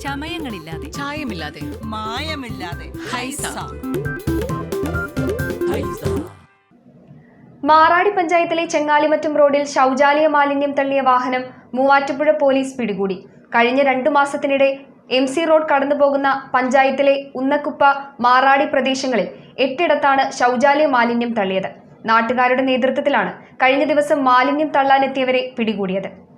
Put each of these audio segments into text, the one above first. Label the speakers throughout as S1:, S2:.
S1: ചമയങ്ങളില്ലാതെ.
S2: ചായമില്ലാതെ.
S3: മായമില്ലാതെ.
S2: ഹൈസ.
S4: മാറാടി പഞ്ചായത്തിലെ ചെങ്ങാലിമറ്റം റോഡിൽ ശൗചാലയ മാലിന്യം തള്ളിയ വാഹനം മൂവാറ്റുപുഴ പോലീസ് പിടികൂടി. കഴിഞ്ഞ രണ്ടു മാസത്തിനിടെ എം സി റോഡ് കടന്നുപോകുന്ന പഞ്ചായത്തിലെ ഉന്നക്കുപ്പ മാറാടി പ്രദേശങ്ങളിൽ എട്ടിടത്താണ് ശൗചാലയ മാലിന്യം തള്ളിയത്. നാട്ടുകാരുടെ നേതൃത്വത്തിലാണ് കഴിഞ്ഞ ദിവസം മാലിന്യം തള്ളാനെത്തിയവരെ പിടികൂടിയത്.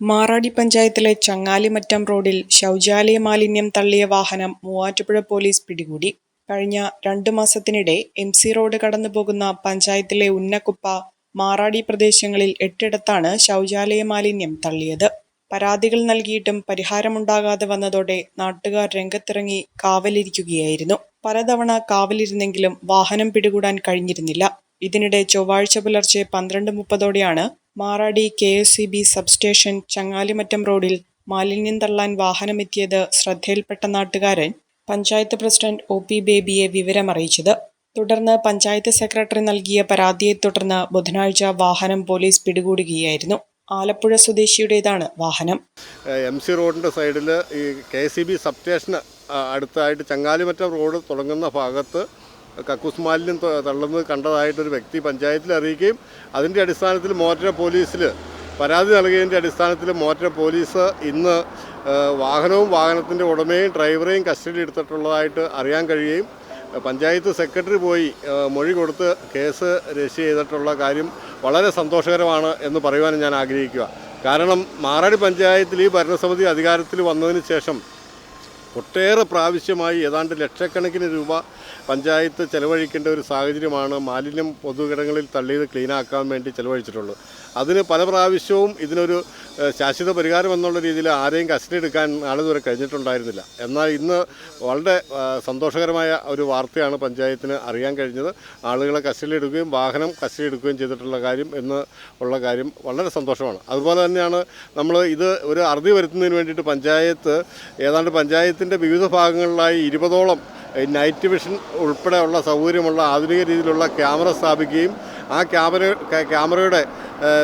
S5: മാറാടി പഞ്ചായത്തിലെ ചങ്ങാലിമറ്റം റോഡിൽ ശൗചാലയ മാലിന്യം തള്ളിയ വാഹനം മൂവാറ്റുപുഴ പോലീസ് പിടികൂടി. കഴിഞ്ഞ രണ്ടു മാസത്തിനിടെ എം സി റോഡ് കടന്നുപോകുന്ന പഞ്ചായത്തിലെ ഉന്നക്കുപ്പ മാറാടി പ്രദേശങ്ങളിൽ എട്ടിടത്താണ് ശൗചാലയ മാലിന്യം തള്ളിയത്. പരാതികൾ നൽകിയിട്ടും പരിഹാരമുണ്ടാകാതെ വന്നതോടെ നാട്ടുകാർ രംഗത്തിറങ്ങി കാവലിരിക്കുകയായിരുന്നു. പലതവണ കാവലിരുന്നെങ്കിലും വാഹനം പിടികൂടാൻ കഴിഞ്ഞിരുന്നില്ല. ഇതിനിടെ ചൊവ്വാഴ്ച പുലർച്ചെ പന്ത്രണ്ട് മുപ്പതോടെയാണ് Maradi K S E B substation Changalimattam റോഡിൽ മാലിന്യം തള്ളാൻ വാഹനമെത്തിയത് ശ്രദ്ധയിൽപ്പെട്ട നാട്ടുകാരൻ പഞ്ചായത്ത് പ്രസിഡന്റ് ഒ പി ബേബിയെ വിവരമറിയിച്ചത്. തുടർന്ന് പഞ്ചായത്ത് സെക്രട്ടറി നൽകിയ പരാതിയെ തുടർന്ന് ബുധനാഴ്ച വാഹനം പോലീസ് പിടികൂടുകയായിരുന്നു. ആലപ്പുഴ സ്വദേശിയുടേതാണ് വാഹനം.
S6: എം സി റോഡിന്റെ സൈഡിൽ ഈ കെ സി ബി സബ്സ്റ്റേഷന് അടുത്തായിട്ട് ചങ്ങാലിമറ്റം റോഡ് തുടങ്ങുന്ന ഭാഗത്ത് കക്കൂസ് മാലിന്യം ത- തള്ളുന്നത് കണ്ടതായിട്ടൊരു വ്യക്തി പഞ്ചായത്തിൽ അറിയിക്കുകയും അതിന്റെ അടിസ്ഥാനത്തിൽ മോറ്റര പോലീസിൽ പരാതി നൽകിയതിന്റെ അടിസ്ഥാനത്തിൽ മോറ്റര പോലീസ് ഇന്ന് വാഹനവും വാഹനത്തിന്റെ ഉടമയും ഡ്രൈവറെയും കസ്റ്റഡി എടുത്തിട്ടുള്ളതായിട്ട് അറിയാൻ കഴിയുകയും പഞ്ചായത്ത് സെക്രട്ടറി പോയി മൊഴി കൊടുത്ത് കേസ് രജിസ്റ്റർ ചെയ്തിട്ടുള്ള കാര്യം വളരെ സന്തോഷകരമാണ് എന്ന് പറയുവാൻ ഞാൻ ആഗ്രഹിക്കുക. കാരണം മാറാടി പഞ്ചായത്തിൽ ഈ ഭരണസമിതി അധികാരത്തിൽ വന്നതിന് ശേഷം ഒട്ടേറെ പ്രാവശ്യമായി ഏതാണ്ട് ലക്ഷക്കണക്കിന് രൂപ പഞ്ചായത്ത് ചെലവഴിക്കേണ്ട ഒരു സാഹചര്യമാണ് മാലിന്യം പൊതുകിടങ്ങളിൽ തള്ളിയത് ക്ലീനാക്കാൻ വേണ്ടി ചെലവഴിച്ചിട്ടുള്ളത്. അതിന് പല പ്രാവശ്യവും ഇതിനൊരു ശാശ്വത പരിഹാരം എന്നുള്ള രീതിയിൽ ആരെയും കസ്റ്റഡി എടുക്കാൻ നാളിതുവരെ കഴിഞ്ഞിട്ടുണ്ടായിരുന്നില്ല. എന്നാൽ ഇന്ന് വളരെ സന്തോഷകരമായ ഒരു വാർത്തയാണ് പഞ്ചായത്തിന് അറിയാൻ കഴിഞ്ഞത്. ആളുകളെ കസ്റ്റഡി എടുക്കുകയും വാഹനം കസ്റ്റഡി എടുക്കുകയും ചെയ്തിട്ടുള്ള കാര്യം എന്ന് ഉള്ള കാര്യം വളരെ സന്തോഷമാണ്. അതുപോലെ തന്നെയാണ് നമ്മൾ ഇത് ഒരു അറുതി വരുത്തുന്നതിന് വേണ്ടിയിട്ട് പഞ്ചായത്ത് ഏതാണ്ട് പഞ്ചായത്തിന്റെ വിവിധ ഭാഗങ്ങളിലായി ഇരുപതോളം നൈറ്റ് വിഷൻ ഉൾപ്പെടെയുള്ള സൗകര്യമുള്ള ആധുനിക രീതിയിലുള്ള ക്യാമറ സ്ഥാപിക്കുകയും ആ ക്യാമറ ക്യാമറയുടെ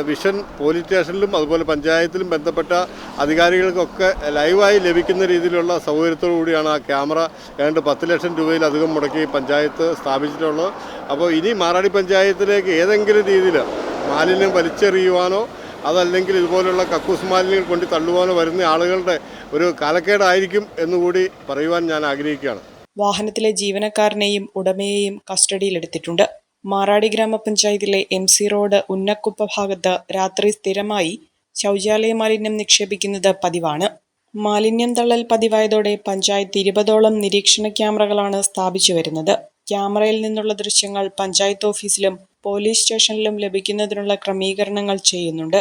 S6: വിഷൻ പോലീസ് സ്റ്റേഷനിലും അതുപോലെ പഞ്ചായത്തിലും ബന്ധപ്പെട്ട അധികാരികൾക്കൊക്കെ ലൈവായി ലഭിക്കുന്ന രീതിയിലുള്ള സൗകര്യത്തോടു കൂടിയാണ് ആ ക്യാമറ ഏതാണ്ട് പത്ത് ലക്ഷം രൂപയിലധികം മുടക്കി പഞ്ചായത്ത് സ്ഥാപിച്ചിട്ടുള്ളത്. അപ്പോൾ ഇനി മാറാടി പഞ്ചായത്തിലേക്ക് ഏതെങ്കിലും രീതിയിൽ മാലിന്യം വലിച്ചെറിയുവാനോ അതല്ലെങ്കിൽ ഇതുപോലുള്ള കക്കൂസ് മാലിന്യങ്ങൾ കൊണ്ട് തള്ളുവാനോ വരുന്ന ആളുകളുടെ ഒരു കാലക്കേടായിരിക്കും എന്നുകൂടി പറയുവാൻ ഞാൻ ആഗ്രഹിക്കുകയാണ്.
S5: വാഹനത്തിലെ ജീവനക്കാരനെയും ഉടമയെയും കസ്റ്റഡിയിലെടുത്തിട്ടുണ്ട്. മാറാടി ഗ്രാമപഞ്ചായത്തിലെ എം സി റോഡ് ഉന്നക്കുപ്പ ഭാഗത്ത് രാത്രി സ്ഥിരമായി ശൗചാലയ മാലിന്യം നിക്ഷേപിക്കുന്നത് പതിവാണ്. മാലിന്യം തള്ളൽ പതിവായതോടെ പഞ്ചായത്ത് ഇരുപതോളം നിരീക്ഷണ ക്യാമറകളാണ് സ്ഥാപിച്ചു വരുന്നത് ക്യാമറയിൽ നിന്നുള്ള ദൃശ്യങ്ങൾ പഞ്ചായത്ത് ഓഫീസിലും പോലീസ് സ്റ്റേഷനിലും ലഭിക്കുന്നതിനുള്ള ക്രമീകരണങ്ങൾ ചെയ്യുന്നുണ്ട്.